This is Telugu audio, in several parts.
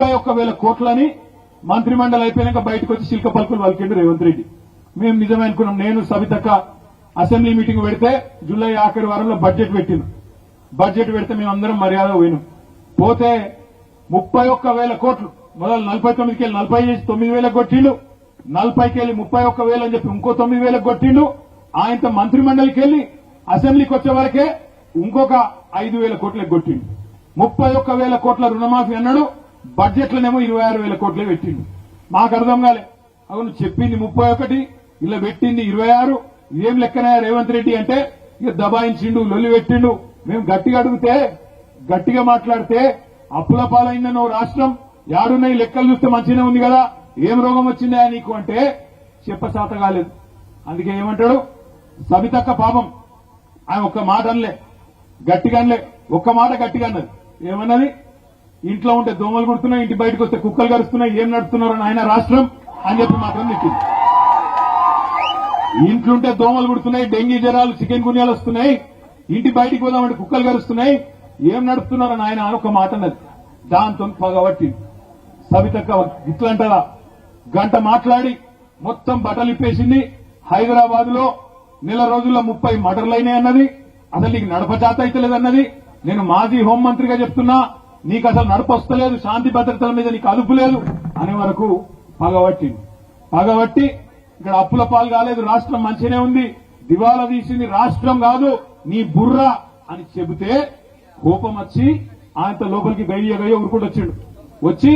ముప్పై ఒక్క వేల కోట్లని మంత్రిమండలి అయిపోయినాక బయటకు వచ్చి శిల్క పలుకులు వలికిండు రేవంత్ రెడ్డి. మేము నిజమే అనుకున్నాం. నేను సవితక్క అసెంబ్లీ మీటింగ్ పెడితే జూలై ఆఖరి వారంలో బడ్జెట్ పెట్టిన బడ్జెట్ పెడితే మేము అందరం మర్యాద పోయినాం. పోతే ముప్పై ఒక్క వేల కోట్లు మొదలు నలభై తొమ్మిదికి వెళ్ళి నలభై చేసి తొమ్మిది వేలకు కొట్టిండు. నలభైకి వెళ్ళి ముప్పై ఒక్క వేలు అని చెప్పి ఇంకో తొమ్మిది వేలకు కొట్టిండు. ఆయనతో మంత్రి మండలికి వెళ్ళి అసెంబ్లీకి వచ్చే వరకే ఇంకొక ఐదు వేల కోట్లకు కొట్టిండు. ముప్పై ఒక్క వేల కోట్ల రుణమాఫీ అన్నాడు. బడ్జెట్లనేమో ఇరవై ఆరు వేల కోట్లే పెట్టిండు. మాకు అర్థం కాలే. అవును చెప్పింది ముప్పై ఒకటి ఇలా పెట్టింది ఇరవై ఆరు. ఏం లెక్కన రేవంత్ రెడ్డి అంటే ఇక దబాయించిండు లొల్లి పెట్టిండు. మేము గట్టిగా అడిగితే గట్టిగా మాట్లాడితే అప్పుల పాలైందన్న రాష్ట్రం. యాడున్నాయి లెక్కలు చూస్తే మంచిగానే ఉంది కదా. ఏం రోగం వచ్చిందా నీకు అంటే చెప్పసాత కాలేదు. అందుకే ఏమంటాడు? సబితక్క పాపం. ఆయన ఒక్క మాట అనలే. గట్టిగా అనలే. ఒక్క మాట గట్టిగా అన్నది. ఏమన్నది? ఇంట్లో ఉంటే దోమలు కుడుతున్నాయి ఇంటి బయటకు వస్తే కుక్కలు కరుస్తున్నాయి ఏం నడుస్తున్నారు ఆయన రాష్ట్రం అని చెప్పి మాత్రం నెట్టింది ఇంట్లుంటే దోమలు కుడుతున్నాయి డెంగీ జ్వరాలు చికెన్ గున్యాలు వస్తున్నాయి ఇంటి బయటికి పోదామంటే కుక్కలు కరుస్తున్నాయి ఏం నడుపుతున్నారని ఆయన ఒక మాట అన్నది. దాంతో పగబట్టి సవితక్క ఇట్లంటారా గంట మాట్లాడి మొత్తం బట్టలిప్పేసింది హైదరాబాద్లో నెల రోజుల్లో ముప్పై మటర్లైనాయి అన్నది. అసలు నీకు నడప జాత అయితే లేదన్నది. నేను మాజీ హోంమంత్రిగా చెప్తున్నా. నీకు అసలు నడపొస్తలేదు శాంతి భద్రతల మీద నీకు అదుపు లేదు అనే వరకు పగబట్టింది పగబట్టి ఇక్కడ అప్పుల పాలు కాలేదు రాష్ట్రం మంచిగానే ఉంది దివాలా తీసింది రాష్ట్రం కాదు నీ బుర్ర అని చెబితే కోపం వచ్చి ఆయనతో లోపలికి గయ్య గయ్య ఉరుకుంటూ వచ్చిండు. వచ్చి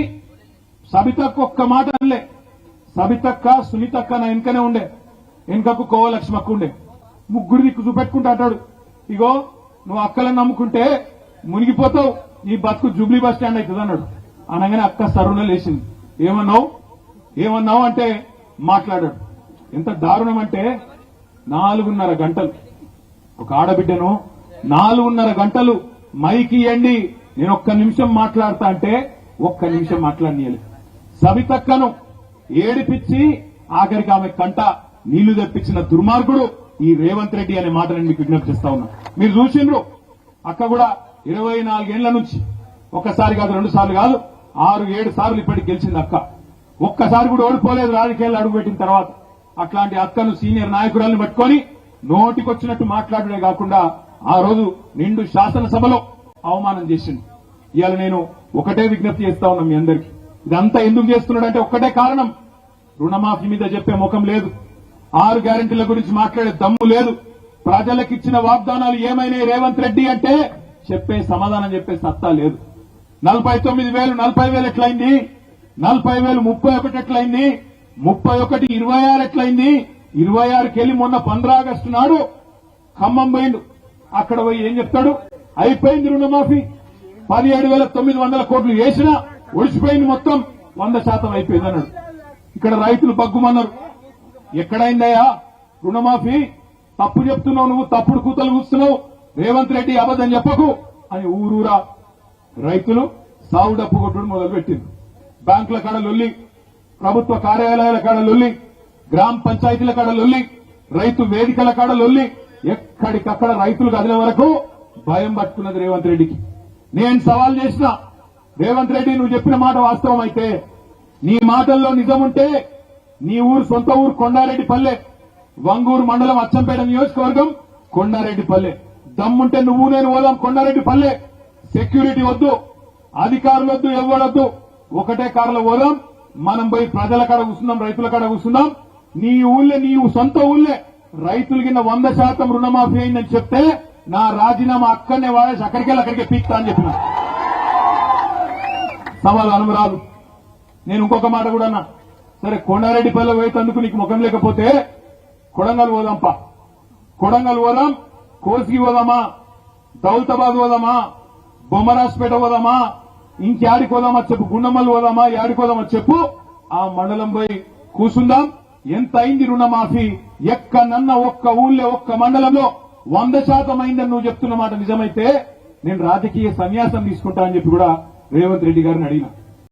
సబితక్క ఒక్క మాట అనలే. సబితక్క సునీతక్క నా వెనుకనే ఉండే. వెనుకకు కోవలక్ష్మక్క ఉండే. ముగ్గురిని చూపెట్టుకుంటా అంటాడు. ఇగో నువ్వు అక్కలను నమ్ముకుంటే మునిగిపోతావు. ఈ బతుకు జూబ్లీ బస్ స్టాండ్ అవుతుంది అన్నాడు. అనగానే అక్క సరుణ లేచింది. ఏమన్నావు? ఏమన్నావు అంటే మాట్లాడాడు. ఎంత దారుణం అంటే నాలుగున్నర గంటలు. ఒక ఆడబిడ్డను నాలుగున్నర గంటలు మైకి ఇయ్యండి నేను ఒక్క నిమిషం మాట్లాడతా అంటే ఒక్క నిమిషం మాట్లాడనీయలేదు సవితక్కను ఏడిపించి ఆఖరికి ఆమె కంట నీళ్ళు తెప్పించిన దుర్మార్గుడు ఈ రేవంత్ రెడ్డి అనే మాట నేను మీకు విజ్ఞప్తి చేస్తా ఉన్నా. మీరు చూసిండ్రు? అక్క కూడా ఇరవై నాలుగేళ్ళ నుంచి ఒక్కసారి కాదు రెండు సార్లు కాదు ఆరు ఏడు సార్లు ఇప్పటికి గెలిచింది అక్క. ఒక్కసారి కూడా ఓడిపోలేదు రాజకీయాలు అడుగుపెట్టిన తర్వాత. అట్లాంటి అక్కను సీనియర్ నాయకురాలను పట్టుకొని నోటికొచ్చినట్టు మాట్లాడమే కాకుండా ఆ రోజు నిండు శాసనసభలో అవమానం చేసింది. ఇవాళ నేను ఒకటే విజ్ఞప్తి చేస్తా ఉన్నా మీ అందరికి. ఇదంతా ఎందుకు చేస్తున్నాడంటే ఒక్కటే కారణం. రుణమాఫీ మీద చెప్పే ముఖం లేదు. ఆరు గ్యారెంటీల గురించి మాట్లాడే దమ్ము లేదు. ప్రజలకిచ్చిన వాగ్దానాలు ఏమైనాయి రేవంత్ రెడ్డి అంటే చెప్పే సమాధానం చెప్పే సత్తా లేదు. నలభై తొమ్మిది వేలు నలభై వేలు ఎట్లయింది? నలభై వేలు ముప్పై ఒకటి ఎట్లయింది? ముప్పై ఒకటి ఇరవై ఆరు ఎట్లయింది? ఇరవై ఆరుకి వెళ్ళి మొన్న పంద్రా ఆగస్టు నాడు ఖమ్మం పోయిండు. అక్కడ పోయి ఏం చెప్తాడు? అయిపోయింది రుణమాఫీ. పదిహేడు వేల తొమ్మిది వందల కోట్లు వేసినా ఒడిచిపోయింది మొత్తం. వంద శాతం అయిపోయింది అన్నాడు. ఇక్కడ రైతులు బగ్గుమన్నారు. ఎక్కడైందయ్యా? రుణమాఫీ? తప్పు చెప్తున్నావు నువ్వు తప్పుడు కూతలు కూస్తున్నావు. రేవంత్ రెడ్డి అబద్ధం చెప్పకు అని ఊరూరా రైతులు సాగు డప్పు కొట్టుడు మొదలుపెట్టింది బ్యాంకుల కాడ లొల్లి ప్రభుత్వ కార్యాలయాల కాడ లొల్లి గ్రామ పంచాయతీల కాడ లొల్లి రైతు వేదికల కాడ లొల్లి ఎక్కడికక్కడ రైతులు కదిలే వరకు భయం పట్టుకున్నది రేవంత్ రెడ్డికి. నేను సవాల్ చేసిన రేవంత్ రెడ్డి నువ్వు చెప్పిన మాట వాస్తవం అయితే నీ మాటల్లో నిజముంటే నీ ఊరు సొంత ఊరు కొండారెడ్డి పల్లె వంగూరు మండలం అచ్చంపేట నియోజకవర్గం కొండారెడ్డి పల్లె దమ్ముంటే నువ్వు నేను పోదాం. కొండారెడ్డి పల్లె సెక్యూరిటీ వద్దు. అధికారులు వద్దు ఇవ్వడొద్దు ఒకటే కారులో పోదాం. మనం పోయి ప్రజల కాడ కూర్చుందాం రైతుల కాడ కూర్చుందాం. నీ ఊళ్ళే నీ సొంత ఊళ్ళే. రైతులు కింద వంద శాతం రుణమాఫీ అయిందని చెప్తే నా రాజీనామా అక్కడనే వాడేసి అక్కడికి వెళ్ళి అక్కడికే పీక్తా అని చెప్పిన. సవాల్ అనుమరాలు నేను ఇంకొక మాట కూడా అన్నా. సరే కొండారెడ్డిపల్లి పోయేందుకు నీకు ముఖం లేకపోతే కొడంగల్ పోదాంపా. కొడంగల్ పోదాం. కోసికి పోదామా దౌలతాబాద్ పోదామా బొమ్మరాజ్పేట పోదామా ఇంకేడికి పోదామా చెప్పు? గుండమల్లి పోదామా యాడికి పోదామా చెప్పు? ఆ మండలం పోయి కూసుందాం. ఎంత అయింది రుణమాఫీ? ఎక్కనన్న ఒక్క ఊళ్ళో ఒక్క మండలంలో వంద శాతం అయిందని నువ్వు చెప్తున్న మాట నిజమైతే నేను రాజకీయ సన్యాసం తీసుకుంటా అని చెప్పి కూడా రేవంత్ రెడ్డి గారిని అడిగినా.